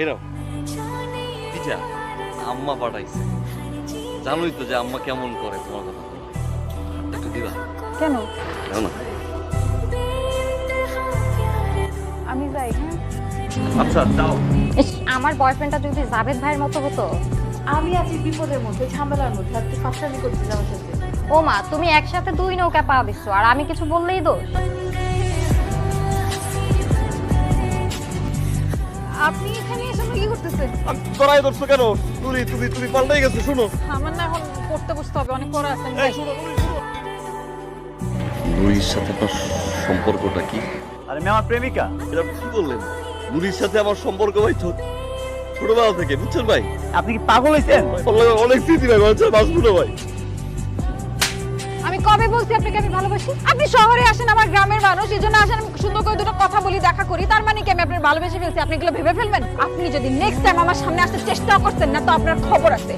এই নাও। পিঠা আম্মা। পাঠাইছে। জানোই তো যে আম্মা কেমন করে তোমার কথা একটু দিবা? কেন? দাও না। আমি যাই হ্যাঁ? আচ্ছা দাও। আমার বয়ফ্রেন্ডটা যদি জাভেদ ভাইয়ের মতো হতো? আমি আছি বিপদের মধ্যে ঝামেলার মধ্যে আর তুই ফাঁসামি করছিস আমার সাথে। ও মা তুমি একসাথে দুই নৌকা পা দিচ্ছ আর আমি কিছু বললেই দোষ? আপনি এখানে এসে কি করতেছেন? আমি তোরাই ধরছো কেন? তুমি তুমি তুমি পাল্টাই গেছো শুনো। আমার না এখন পড়তে বসতে হবে অনেক পড়া আছে। আমি নুরির সাথে আপনার সম্পর্কটা কি? আরে মেয়ে আমার প্রেমিকা। এটা কি বললেন? নুরির সাথে আমার সম্পর্ক ভাই ছোট ছোটবেলা থেকে বুঝছেন ভাই? আপনি কি পাগল হয়েছেন অনেক স্মৃতি ভাই মানুষের বাঁচবো না ভাই। কবে বলছি, আপনাকে আমি ভালোবাসি। আপনি শহরে আসেন, আমার গ্রামের মানুষ, এই জন্য আসেন সুন্দর করে দুটো কথা বলি, দেখা করি। তার মানে কি, আমি আপনার ভালোবেসে ফেলছি? আপনি এগুলো ভেবে ফেলবেন? আপনি যদি নেক্সট টাইম আমার সামনে আসতে চেষ্টা করছেন না, তো আপনার খবর আছে।